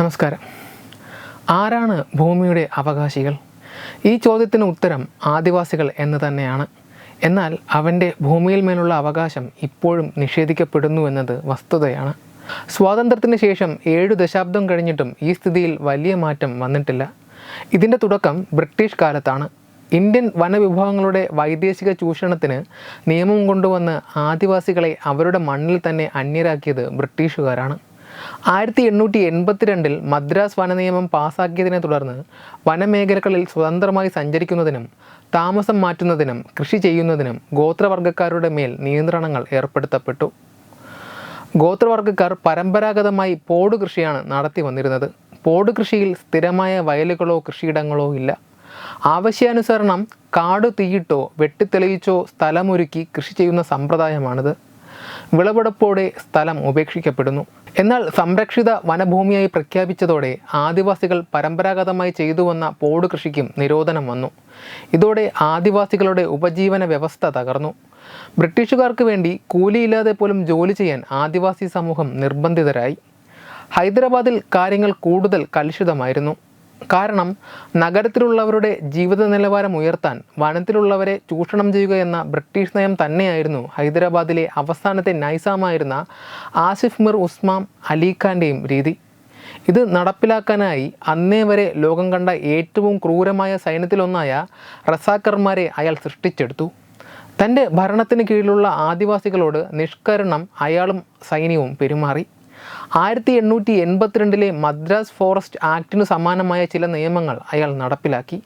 നമസ്കാരം. ആരാണ് ഭൂമിയുടെ അവകാശികൾ? ഈ ചോദ്യത്തിന് ഉത്തരം ആദിവാസികൾ എന്ന് തന്നെയാണ്. എന്നാൽ അവന്റെ ഭൂമിയിൽ മേലുള്ള അവകാശം ഇപ്പോഴും നിഷേധിക്കപ്പെടുന്നു എന്നത് വസ്തുതയാണ്. സ്വാതന്ത്ര്യത്തിന് ശേഷം ഏഴു ദശാബ്ദം കഴിഞ്ഞിട്ടും ഈ സ്ഥിതിയിൽ വലിയ മാറ്റം വന്നിട്ടില്ല. ഇതിന്റെ തുടക്കം ബ്രിട്ടീഷ് കാലത്താണ്. ഇന്ത്യൻ വനവിഭവങ്ങളുടെ വൈദേശിക ചൂഷണത്തിന് നിയമം കൊണ്ടുവന്ന് ആദിവാസികളെ അവരുടെ മണ്ണിൽ തന്നെ അന്യരാക്കിയത് ബ്രിട്ടീഷുകാരാണ്. ആയിരത്തി എണ്ണൂറ്റി എൺപത്തിരണ്ടിൽ മദ്രാസ് വനനിയമം പാസാക്കിയതിനെ തുടർന്ന് വനമേഖലകളിൽ സ്വതന്ത്രമായി സഞ്ചരിക്കുന്നതിനും താമസം മാറ്റുന്നതിനും കൃഷി ചെയ്യുന്നതിനും ഗോത്രവർഗക്കാരുടെ മേൽ നിയന്ത്രണങ്ങൾ ഏർപ്പെടുത്തപ്പെട്ടു. ഗോത്രവർഗക്കാർ പരമ്പരാഗതമായി പോട് കൃഷിയാണ് നടത്തി വന്നിരുന്നത്. പോട് കൃഷിയിൽ സ്ഥിരമായ വയലുകളോ കൃഷിയിടങ്ങളോ ഇല്ല. ആവശ്യാനുസരണം കാട് തീയിട്ടോ വെട്ടിത്തെളിയിച്ചോ സ്ഥലമൊരുക്കി കൃഷി ചെയ്യുന്ന സമ്പ്രദായമാണിത്. വിളവെടുപ്പോടെ സ്ഥലം ഉപേക്ഷിക്കപ്പെടുന്നു. എന്നാൽ സംരക്ഷിത വനഭൂമിയായി പ്രഖ്യാപിച്ചതോടെ ആദിവാസികൾ പരമ്പരാഗതമായി ചെയ്തു വന്ന പോട് കൃഷിക്കും നിരോധനം വന്നു. ഇതോടെ ആദിവാസികളുടെ ഉപജീവന വ്യവസ്ഥ തകർന്നു. ബ്രിട്ടീഷുകാർക്ക് വേണ്ടി കൂലിയില്ലാതെ പോലും ജോലി ചെയ്യാൻ ആദിവാസി സമൂഹം നിർബന്ധിതരായി. ഹൈദരാബാദിൽ കാര്യങ്ങൾ കൂടുതൽ കലുഷിതമായിരുന്നു. കാരണം നഗരത്തിലുള്ളവരുടെ ജീവിത നിലവാരം ഉയർത്താൻ വനത്തിലുള്ളവരെ ചൂഷണം ചെയ്യുക എന്ന ബ്രിട്ടീഷ് നയം തന്നെയായിരുന്നു ഹൈദരാബാദിലെ അവസാനത്തെ നൈസാമായിരുന്ന ആസിഫ് മിർ ഉസ്മാം അലിഖാന്റെയും രീതി. ഇത് നടപ്പിലാക്കാനായി അന്നേ വരെ ലോകം കണ്ട ഏറ്റവും ക്രൂരമായ സൈന്യത്തിലൊന്നായ റസാക്കർമാരെ അയാൾ സൃഷ്ടിച്ചെടുത്തു. തന്റെ ഭരണത്തിന് കീഴിലുള്ള ആദിവാസികളോട് നിഷ്കരണം അയാളും സൈന്യവും പെരുമാറി. ആയിരത്തി എണ്ണൂറ്റി എൺപത്തിരണ്ടിലെ മദ്രാസ് ഫോറസ്റ്റ് ആക്ടിനു സമാനമായ ചില നിയമങ്ങൾ അയാൾ നടപ്പിലാക്കി.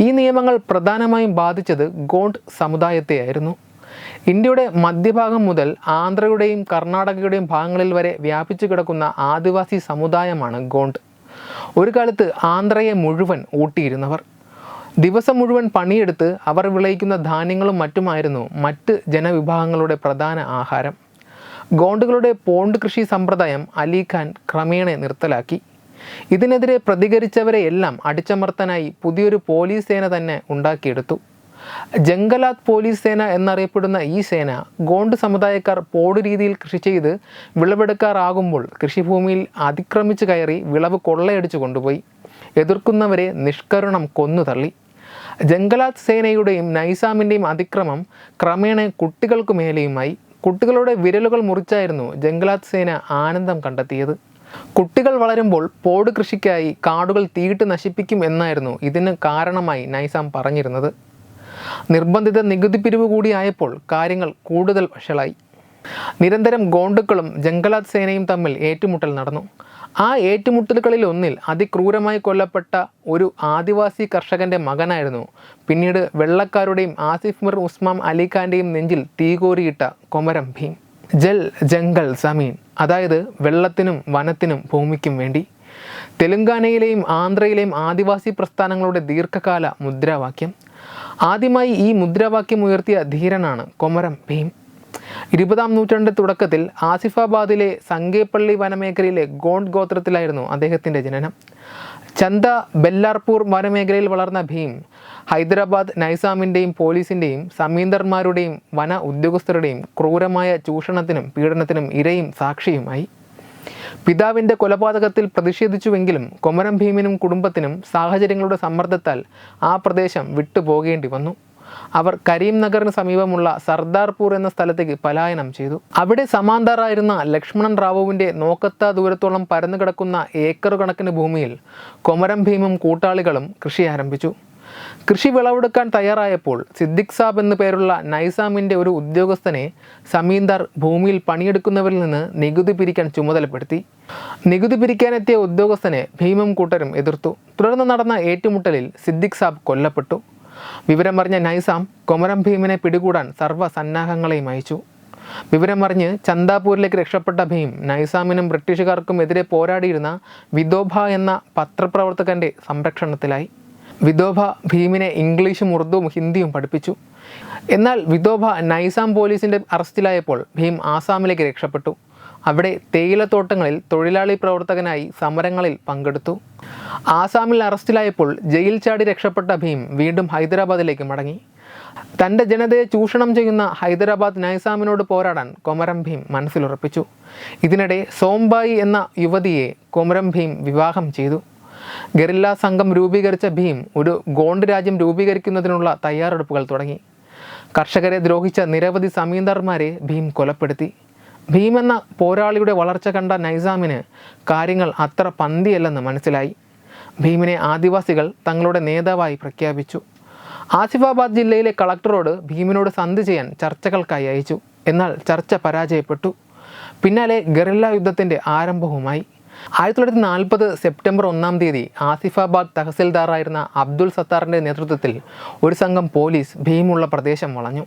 ഈ നിയമങ്ങൾ പ്രധാനമായും ബാധിച്ചത് ഗോണ്ട് സമുദായത്തെയായിരുന്നു. ഇന്ത്യയുടെ മധ്യഭാഗം മുതൽ ആന്ധ്രയുടെയും കർണാടകയുടെയും ഭാഗങ്ങളിൽ വരെ വ്യാപിച്ചു കിടക്കുന്ന ആദിവാസി സമുദായമാണ് ഗോണ്ട്. ഒരു കാലത്ത് ആന്ധ്രയെ മുഴുവൻ ഊട്ടിയിരുന്നവർ. ദിവസം മുഴുവൻ പണിയെടുത്ത് അവർ വിളയിക്കുന്ന ധാന്യങ്ങളും മറ്റുമായിരുന്നു മറ്റ് ജനവിഭാഗങ്ങളുടെ പ്രധാന ആഹാരം. ഗോണ്ടുകളുടെ പോണ്ട് കൃഷി സമ്പ്രദായം അലിഖാൻ ക്രമേണ നിർത്തലാക്കി. ഇതിനെതിരെ പ്രതികരിച്ചവരെ എല്ലാം അടിച്ചമർത്താനായി പുതിയൊരു പോലീസ് സേന തന്നെ ഉണ്ടാക്കിയെടുത്തു. ജംഗലാത്ത് പോലീസ് സേന എന്നറിയപ്പെടുന്ന ഈ സേന ഗോണ്ട് സമുദായക്കാർ പോട് രീതിയിൽ കൃഷി ചെയ്ത് വിളവെടുക്കാറാകുമ്പോൾ കൃഷിഭൂമിയിൽ അതിക്രമിച്ചു കയറി വിളവ് കൊള്ളയടിച്ചു കൊണ്ടുപോയി. എതിർക്കുന്നവരെ നിഷ്കരുണം കൊന്നു തള്ളി. ജംഗലാത്ത് സേനയുടെയും നൈസാമിന്റെയും അതിക്രമം ക്രമേണ കുട്ടികൾക്കു മേലെയുമായി. കുട്ടികളുടെ വിരലുകൾ മുറിച്ചായിരുന്നു ജംഗ്ലാത് സേന ആനന്ദം കണ്ടെത്തിയത്. കുട്ടികൾ വളരുമ്പോൾ പോട് കൃഷിക്കായി കാടുകൾ തീയിട്ട് നശിപ്പിക്കും എന്നായിരുന്നു ഇതിന് കാരണമായി നൈസാം പറഞ്ഞിരുന്നത്. നിർബന്ധിത നികുതി പിരിവ് കൂടിയായപ്പോൾ കാര്യങ്ങൾ കൂടുതൽ വഷളായി. നിരന്തരം ഗോണ്ടുക്കളും ജംഗലാത്ത് സേനയും തമ്മിൽ ഏറ്റുമുട്ടൽ നടന്നു. ആ ഏറ്റുമുട്ടലുകളിൽ ഒന്നിൽ അതിക്രൂരമായി കൊല്ലപ്പെട്ട ഒരു ആദിവാസി കർഷകന്റെ മകനായിരുന്നു. പിന്നീട് വെള്ളക്കാരുടെയും ആസിഫ് മിർ ഉസ്മാം അലിഖാന്റെയും നെഞ്ചിൽ തീകോരിയിട്ട കൊമരം ഭീം. ജൽ ജംഗൽ സമീൻ അതായത് വെള്ളത്തിനും വനത്തിനും ഭൂമിക്കും വേണ്ടി. തെലുങ്കാനയിലെയും ആന്ധ്രയിലെയും ആദിവാസി പ്രസ്ഥാനങ്ങളുടെ ദീർഘകാല മുദ്രാവാക്യം. ആദ്യമായി ഈ മുദ്രാവാക്യം ഉയർത്തിയ ധീരനാണ് കൊമരം ഭീം. ഇരുപതാം നൂറ്റാണ്ട് തുടക്കത്തിൽ ആസിഫാബാദിലെ സങ്കേപ്പള്ളി വനമേഖലയിലെ ഗോണ്ട് ഗോത്രത്തിലായിരുന്നു അദ്ദേഹത്തിന്റെ ജനനം. ചന്ത ബെല്ലാർപൂർ വനമേഖലയിൽ വളർന്ന ഭീം ഹൈദരാബാദ് നൈസാമിന്റെയും പോലീസിന്റെയും സമീന്ദർമാരുടെയും വന ഉദ്യോഗസ്ഥരുടെയും ക്രൂരമായ ചൂഷണത്തിനും പീഡനത്തിനും ഇരയും സാക്ഷിയുമായി. പിതാവിന്റെ കൊലപാതകത്തിൽ പ്രതിഷേധിച്ചുവെങ്കിലും കൊമരം ഭീമിനും കുടുംബത്തിനും സാഹചര്യങ്ങളുടെ സമ്മർദ്ദത്താൽ ആ പ്രദേശം വിട്ടുപോകേണ്ടി വന്നു അവർ കരീം നഗറിന് സമീപമുള്ള സർദാർപൂർ എന്ന സ്ഥലത്തേക്ക് പലായനം ചെയ്തു. അവിടെ സമാന്തറായിരുന്ന ലക്ഷ്മണൻ റാവുവിന്റെ നോക്കത്ത ദൂരത്തോളം പരന്നു കിടക്കുന്ന ഏക്കർ കണക്കിന് ഭൂമിയിൽ കൊമരം ഭീമും കൂട്ടാളികളും കൃഷി ആരംഭിച്ചു. കൃഷി വിളവെടുക്കാൻ തയ്യാറായപ്പോൾ സിദ്ദിഖ് സാബ് എന്നു പേരുള്ള നൈസാമിന്റെ ഒരു ഉദ്യോഗസ്ഥനെ സമീന്ദാർ ഭൂമിയിൽ പണിയെടുക്കുന്നവരിൽ നിന്ന് നികുതി പിരിക്കാൻ ചുമതലപ്പെടുത്തി. നികുതി പിരിക്കാനെത്തിയ ഉദ്യോഗസ്ഥനെ ഭീമും കൂട്ടരും എതിർത്തു. തുടർന്ന് നടന്ന ഏറ്റുമുട്ടലിൽ സിദ്ദിഖ് സാബ് കൊല്ലപ്പെട്ടു. വിവരമറിഞ്ഞ നൈസാം കൊമരം ഭീമനെ പിടികൂടാൻ സർവ സന്നാഹങ്ങളെയും അയച്ചു വിവരമറിഞ്ഞ് ചന്ദാപൂരിലേക്ക് രക്ഷപ്പെട്ട ഭീം നൈസാമിനും ബ്രിട്ടീഷുകാർക്കും എതിരെ പോരാടിയിരുന്ന വിദോഭ എന്ന പത്രപ്രവർത്തകന്റെ സംരക്ഷണത്തിലായി. വിദോഭ ഭീമിനെ ഇംഗ്ലീഷും ഉറുദുവും ഹിന്ദിയും പഠിപ്പിച്ചു. എന്നാൽ വിദോഭ നൈസാം പോലീസിന്റെ അറസ്റ്റിലായപ്പോൾ ഭീം ആസാമിലേക്ക് രക്ഷപ്പെട്ടു. അവിടെ തേയിലത്തോട്ടങ്ങളിൽ തൊഴിലാളി പ്രവർത്തകനായി സമരങ്ങളിൽ പങ്കെടുത്തു. ആസാമിൽ അറസ്റ്റിലായപ്പോൾ ജയിൽ ചാടി രക്ഷപ്പെട്ട ഭീം വീണ്ടും ഹൈദരാബാദിലേക്ക് മടങ്ങി. തന്റെ ജനതയെ ചൂഷണം ചെയ്യുന്ന ഹൈദരാബാദ് നൈസാമിനോട് പോരാടാൻ കൊമരം ഭീം മനസ്സിലുറപ്പിച്ചു. ഇതിനിടെ സോംബായി എന്ന യുവതിയെ കൊമരം ഭീം വിവാഹം ചെയ്തു. ഗറില്ല സംഘം രൂപീകരിച്ച ഭീം ഒരു ഗോണ്ട് രാജ്യം രൂപീകരിക്കുന്നതിനുള്ള തയ്യാറെടുപ്പുകൾ തുടങ്ങി. കർഷകരെ ദ്രോഹിച്ച നിരവധി സമീന്ദർമാരെ ഭീം കൊലപ്പെടുത്തി. ഭീം എന്ന പോരാളിയുടെ വളർച്ച കണ്ട നൈസാമിന് കാര്യങ്ങൾ അത്ര പന്തിയല്ലെന്ന് മനസ്സിലായി. ഭീമിനെ ആദിവാസികൾ തങ്ങളുടെ നേതാവായി പ്രഖ്യാപിച്ചു. ആസിഫാബാദ് ജില്ലയിലെ കളക്ടറോട് ഭീമിനോട് സന്ധി ചെയ്യാൻ ചർച്ചകൾക്കായി അയച്ചു. എന്നാൽ ചർച്ച പരാജയപ്പെട്ടു. പിന്നാലെ ഗറില്ല യുദ്ധത്തിന്റെ ആരംഭവുമായി. ആയിരത്തി തൊള്ളായിരത്തി നാൽപ്പത് സെപ്റ്റംബർ ഒന്നാം തീയതി ആസിഫാബാദ് തഹസിൽദാറായിരുന്ന അബ്ദുൾ സത്താറിന്റെ നേതൃത്വത്തിൽ ഒരു സംഘം പോലീസ് ഭീമുള്ള പ്രദേശം വളഞ്ഞു.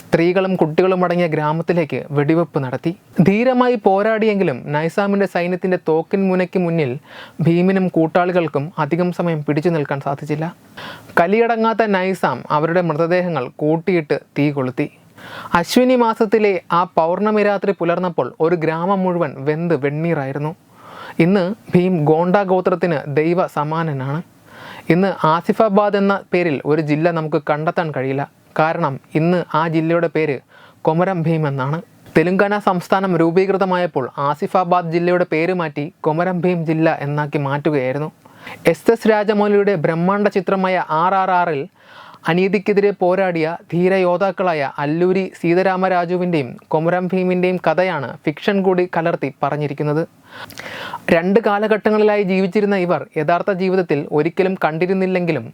സ്ത്രീകളും കുട്ടികളും അടങ്ങിയ ഗ്രാമത്തിലേക്ക് വെടിവെപ്പ് നടത്തി. ധീരമായി പോരാടിയെങ്കിലും നൈസാമിന്റെ സൈന്യത്തിന്റെ തോക്കിൻ മുനയ്ക്ക് മുന്നിൽ ഭീമിനും കൂട്ടാളികൾക്കും അധികം സമയം പിടിച്ചു നിൽക്കാൻ സാധിച്ചില്ല. കലിയടങ്ങാത്ത നൈസാം അവരുടെ മൃതദേഹങ്ങൾ കൂട്ടിയിട്ട് തീ കൊളുത്തി. അശ്വിനി മാസത്തിലെ ആ പൗർണമി രാത്രി പുലർന്നപ്പോൾ ഒരു ഗ്രാമം മുഴുവൻ വെന്ത് വെണ്ണീറായിരുന്നു. ഇന്ന് ഭീം ഗോണ്ട ഗോത്രത്തിന് ദൈവ സമാനനാണ് ഇന്ന് ആസിഫാബാദ് എന്ന പേരിൽ ഒരു ജില്ല നമുക്ക് കണ്ടെത്താൻ കഴിയില്ല. കാരണം ഇന്ന് ആ ജില്ലയുടെ പേര് കൊമരം ഭീം എന്നാണ്. തെലുങ്കാന സംസ്ഥാനം രൂപീകൃതമായപ്പോൾ ആസിഫാബാദ് ജില്ലയുടെ പേര് മാറ്റി കൊമരം ഭീം ജില്ല എന്നാക്കി മാറ്റുകയായിരുന്നു. എസ് എസ് രാജമൗലിയുടെ ബ്രഹ്മാണ്ഡ ചിത്രമായ ആർ ആർ ആറിൽ അനീതിക്കെതിരെ പോരാടിയ ധീരയോദ്ധാക്കളായ അല്ലൂരി സീതാരാമരാജുവിന്റെയും കൊമരം ഭീമിന്റെയും കഥയാണ് ഫിക്ഷൻ കൂടി കലർത്തി പറഞ്ഞിരിക്കുന്നത്. രണ്ട് കാലഘട്ടങ്ങളിലായി ജീവിച്ചിരുന്ന ഇവർ യഥാർത്ഥ ജീവിതത്തിൽ ഒരിക്കലും കണ്ടിരുന്നില്ലെങ്കിലും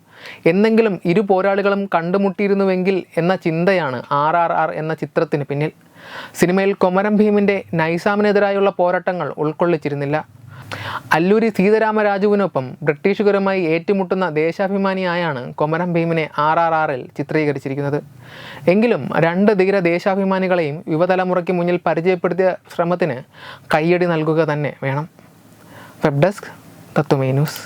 എന്നെങ്കിലും ഇരു പോരാളികളും കണ്ടുമുട്ടിയിരുന്നുവെങ്കിൽ എന്ന ചിന്തയാണ് ആർ ആർ ആർ എന്ന ചിത്രത്തിന് പിന്നിൽ. സിനിമയിൽ കൊമരം ഭീമിന്റെ നൈസാമിനെതിരായുള്ള പോരാട്ടങ്ങൾ ഉൾക്കൊള്ളിച്ചിരുന്നില്ല. അല്ലൂരി സീതാരാമരാജുവിനൊപ്പം ബ്രിട്ടീഷുകാരുമായി ഏറ്റുമുട്ടുന്ന ദേശാഭിമാനിയായാണ് കൊമരം ഭീമിനെ ആർ ആർ ആറിൽ ചിത്രീകരിച്ചിരിക്കുന്നത്. എങ്കിലും രണ്ട് ധീര ദേശാഭിമാനികളെയും യുവതലമുറയ്ക്ക് മുന്നിൽ പരിചയപ്പെടുത്തിയ ശ്രമത്തിന് കയ്യടി നൽകുക തന്നെ വേണം. Web desk Tatwamayi news.